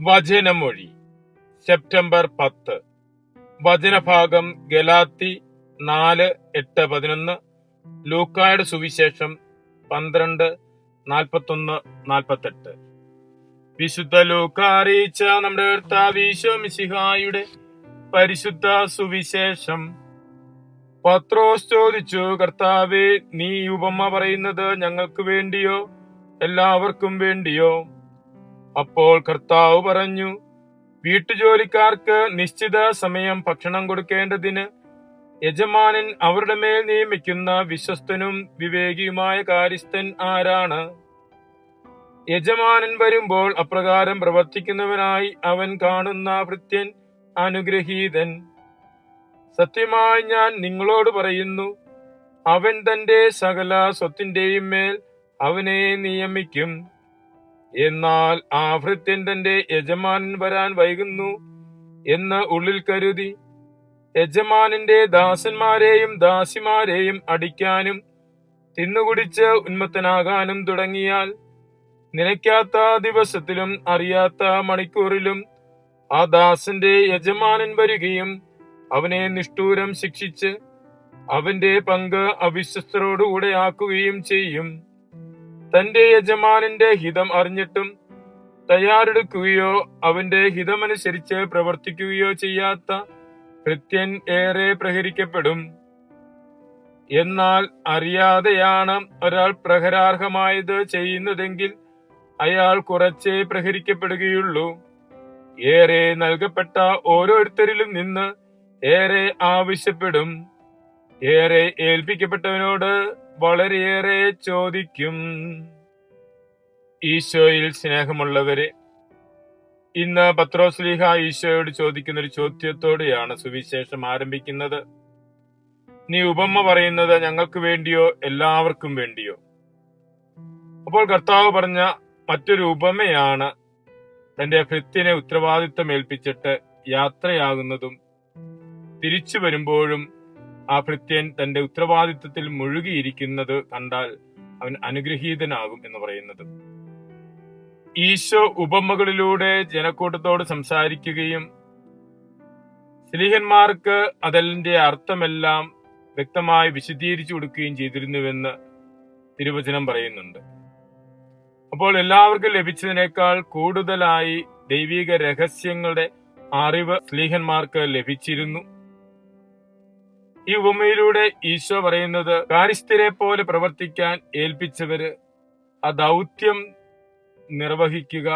വചനമൊഴി. September പത്ത്. വചനഭാഗം ഗലാത്തി നാല് എട്ട് പതിനൊന്ന്. ലൂക്കായുടെ സുവിശേഷം പന്ത്രണ്ട് നാൽപ്പത്തൊന്ന് നാൽപ്പത്തെട്ട്. വിശുദ്ധ ലൂക്ക അറിയിച്ച നമ്മുടെ കർത്താവീശോ പരിശുദ്ധ സുവിശേഷം. പത്രോസ് ചോദിച്ചു കർത്താവെ നീ ഉപമ പറയുന്നത് ഞങ്ങൾക്ക് വേണ്ടിയോ? എല്ലാവർക്കും വേണ്ടിയോ? അപ്പോൾ കർത്താവ് പറഞ്ഞു വീട്ടുജോലിക്കാർക്ക് നിശ്ചിത സമയം ഭക്ഷണം കൊടുക്കേണ്ടതിന് യജമാനൻ അവരുടെ മേൽ നിയമിക്കുന്ന വിശ്വസ്തനും വിവേകിയുമായ കാര്യസ്ഥൻ ആരാണ്? യജമാനൻ വരുമ്പോൾ അപ്രകാരം പ്രവർത്തിക്കുന്നവനായി അവൻ കാണുന്ന ഭൃത്യൻ അനുഗ്രഹീതൻ. സത്യമായി ഞാൻ നിങ്ങളോട് പറയുന്നു അവൻ തന്റെ സകല സ്വത്തിന്റെയും മേൽ അവനെ നിയമിക്കും. എന്നാൽ ആ തന്റെ യജമാനൻ വരാൻ വൈകുന്നു എന്ന് ഉള്ളിൽ കരുതി. യജമാനന്റെ ദാസന്മാരെയും ദാസിമാരെയും അടിക്കാനും തിന്നുകുടിച്ച് ഉന്മത്തനാകാനും തുടങ്ങിയാൽ നിനയ്ക്കാത്ത ദിവസത്തിലും അറിയാത്ത മണിക്കൂറിലും ആ ദാസന്റെ യജമാനൻ വരികയും അവനെ നിഷ്ഠൂരം ശിക്ഷിച്ച് അവന്റെ പങ്ക് അവിശ്വസ്തരോടുകൂടെ ആക്കുകയും ചെയ്യും. തന്റെ യജമാനന്റെ ഹിതം അറിഞ്ഞിട്ടും തയ്യാറെടുക്കുകയോ അവന്റെ ഹിതമനുസരിച്ച് പ്രവർത്തിക്കുകയോ ചെയ്യാത്ത കൃത്യൻ ഏറെ പ്രഹരിക്കപ്പെടും. എന്നാൽ അറിയാതെയാണ് ഒരാൾ പ്രഹരാർഹമായത് ചെയ്യുന്നതെങ്കിൽ അയാൾ കുറച്ചേ പ്രഹരിക്കപ്പെടുകയുള്ളൂ. ഏറെ നൽകപ്പെട്ട ഓരോരുത്തരിലും നിന്ന് ഏറെ ആവശ്യപ്പെടും. ഏറെ ഏൽപ്പിക്കപ്പെട്ടവനോട് വളരെയേറെ ചോദിക്കും. ഈശോയിൽ സ്നേഹമുള്ളവരെ ഇന്ന് പത്രോസ്ലീഹ ഈശോയോട് ചോദിക്കുന്ന ഒരു ചോദ്യത്തോടെയാണ് സുവിശേഷം ആരംഭിക്കുന്നത്. നീ ഉപമ പറയുന്നത് ഞങ്ങൾക്ക് വേണ്ടിയോ എല്ലാവർക്കും വേണ്ടിയോ? അപ്പോൾ കർത്താവ് പറഞ്ഞ മറ്റൊരു ഉപമയാണ് തന്റെ ഭൃത്യനെ ഉത്തരവാദിത്തം ഏൽപ്പിച്ചിട്ട് യാത്രയാകുന്നതും തിരിച്ചു വരുമ്പോഴും ആ ഭൃത്യൻ തന്റെ ഉത്തരവാദിത്വത്തിൽ മുഴുകിയിരിക്കുന്നത് കണ്ടാൽ അവൻ അനുഗ്രഹീതനാകും എന്ന് പറയുന്നത്. ഈശോ ഉപമകളിലൂടെ ജനക്കൂട്ടത്തോട് സംസാരിക്കുകയും സ്ലീഹന്മാർക്ക് അതിന്റെ അർത്ഥമെല്ലാം വ്യക്തമായി വിശദീകരിച്ചു കൊടുക്കുകയും ചെയ്തിരുന്നുവെന്ന് തിരുവചനം പറയുന്നുണ്ട്. അപ്പോൾ എല്ലാവർക്കും ലഭിച്ചതിനേക്കാൾ കൂടുതലായി ദൈവിക രഹസ്യങ്ങളുടെ അറിവ് സ്ലീഹന്മാർക്ക് ലഭിച്ചിരുന്നു. ഈ ഉപമയിലൂടെ ഈശോ പറയുന്നത് കാര്യസ്ഥരെ പോലെ പ്രവർത്തിക്കാൻ ഏൽപ്പിച്ചവര് ആ ദൗത്യം നിർവഹിക്കുക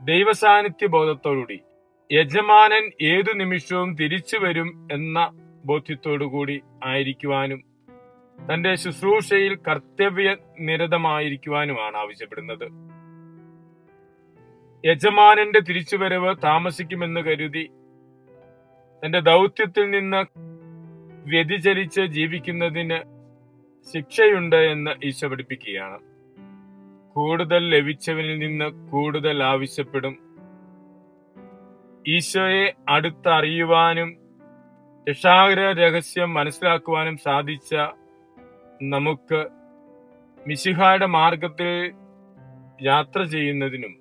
ദൈവസാന്നിധ്യ ബോധത്തോടുകൂടി യജമാനൻ ഏതു നിമിഷവും തിരിച്ചു വരും എന്ന ബോധ്യത്തോടുകൂടി ആയിരിക്കുവാനും തന്റെ ശുശ്രൂഷയിൽ കർത്തവ്യ നിരതമായിരിക്കുവാനുമാണ് ആവശ്യപ്പെടുന്നത്. യജമാനന്റെ തിരിച്ചുവരവ് താമസിക്കുമെന്ന് കരുതി തന്റെ ദൗത്യത്തിൽ നിന്ന് വ്യതിചലിച്ച് ജീവിക്കുന്നതിന് ശിക്ഷയുണ്ട് എന്ന് ഈശോ പഠിപ്പിക്കുകയാണ്. കൂടുതൽ ലഭിച്ചവനിൽ നിന്ന് കൂടുതൽ ആവശ്യപ്പെടും. ഈശോയെ അടുത്തറിയുവാനും രക്ഷാകര രഹസ്യം മനസ്സിലാക്കുവാനും സാധിച്ച നമുക്ക് മിശിഹായുടെ മാർഗത്തിൽ യാത്ര ചെയ്യുന്നതിനും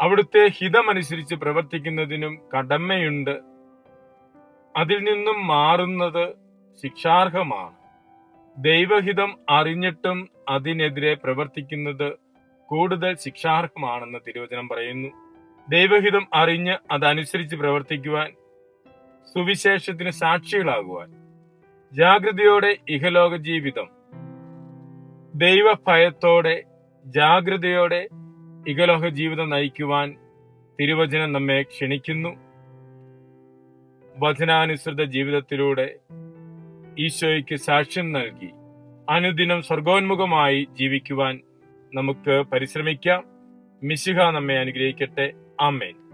അവിടുത്തെ ഹിതമനുസരിച്ച് പ്രവർത്തിക്കുന്നതിനും കടമയുണ്ട്. അതിൽ നിന്നും മാറുന്നത് ശിക്ഷാർഹമാണ്. ദൈവഹിതം അറിഞ്ഞിട്ടും അതിനെതിരെ പ്രവർത്തിക്കുന്നത് കൂടുതൽ ശിക്ഷാർഹമാണെന്ന് തിരുവചനം പറയുന്നു. ദൈവഹിതം അറിഞ്ഞ് അതനുസരിച്ച് പ്രവർത്തിക്കുവാൻ സുവിശേഷത്തിന് സാക്ഷികളാകുവാൻ ജാഗ്രതയോടെ ഇഹലോക ജീവിതം ദൈവഭയത്തോടെ ജാഗ്രതയോടെ ഇഹലോക ജീവിതം നയിക്കുവാൻ തിരുവചനം നമ്മെ ക്ഷണിക്കുന്നു. വചനാനുസൃത ജീവിതത്തിലൂടെ ഈശോയ്ക്ക് സാക്ഷ്യം നൽകി. അനുദിനം സ്വർഗോന്മുഖമായി ജീവിക്കുവാൻ നമുക്ക് പരിശ്രമിക്കാം. മിശിഹ നമ്മെ അനുഗ്രഹിക്കട്ടെ. ആമേൻ.